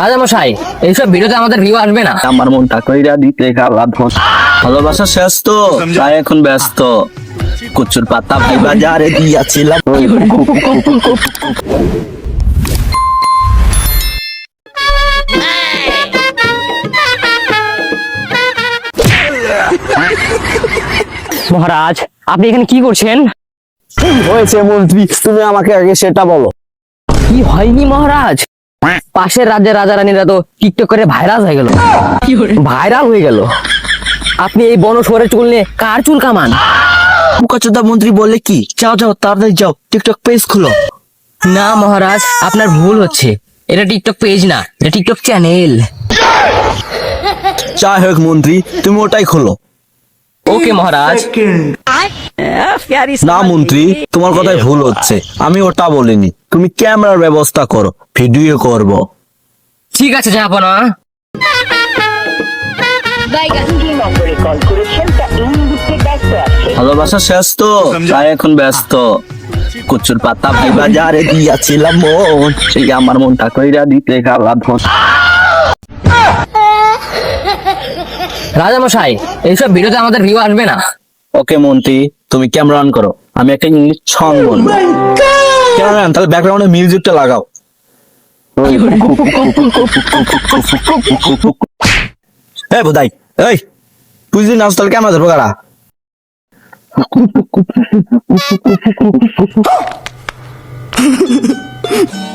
রাজামশাই এইসব ভিডিওতে আমাদের ভিউ আসবে না। আমার মনটা কইরা দিতে গালা ধস ভালোবাসা শেষ তো তাই এখন ব্যস্ত। কুচুর পাতা ভাই বাজারে দিয়াছিলাম মহারাজ আপনি এখানে কি করছেন? হয়েছে মন্ত্রী তুমি আমাকে আগে সেটা বলো। কি হয়নি মহারাজ? পাশের রাজ্যের রাজা রানীরা তো টিকটক করে ভাইরাল হয়ে গেল। ভাইরাল হয়ে গেল। আপনি এই বন সরে চুল নিয়ে কার চুল কামান? মুকাচোদা মন্ত্রী বলে কি? যাও যাও তাড়াতাড়ি যাও টিকটক পেজ খুলো। না মহারাজ আপনার ভুল হচ্ছে। এটা টিকটক পেজ না এটা টিকটক চ্যানেল যাই হোক মন্ত্রী তুমি ওটাই খোলো। ওকে মহারাজ। না মন্ত্রী তোমার কথাই ভুল হচ্ছে। আমি ওটা বলিনি। তুমি ক্যামেরার ব্যবস্থা করো। ভিডিও করব। ঠিক আছে যাব না যে নম্বরে কল করেছেন তা এই মুহূর্তে ব্যস্ত আছে ভালোবাসা শেষ তো তাই এখন ব্যস্ত। কুচুর পাতা ভাই বাজারে দিয়াছিলাম মন সেই আমার মনটা কইরা দিতে গালা ধস রাজামশাই এইসব ভিডিওতে আমাদের ভিউ আসবে না। ওকে মন্ত্রী তুমি ক্যামেরা অন করো। আমি একটা ইংলিশ সং বলব। ক্যামেরা তাহলে ব্যাকগ্রাউন্ডে মিউজিকটা লাগাও। এই বোধাই এই তুই যদি নাচ তাহলে কেমন ধরবো কারা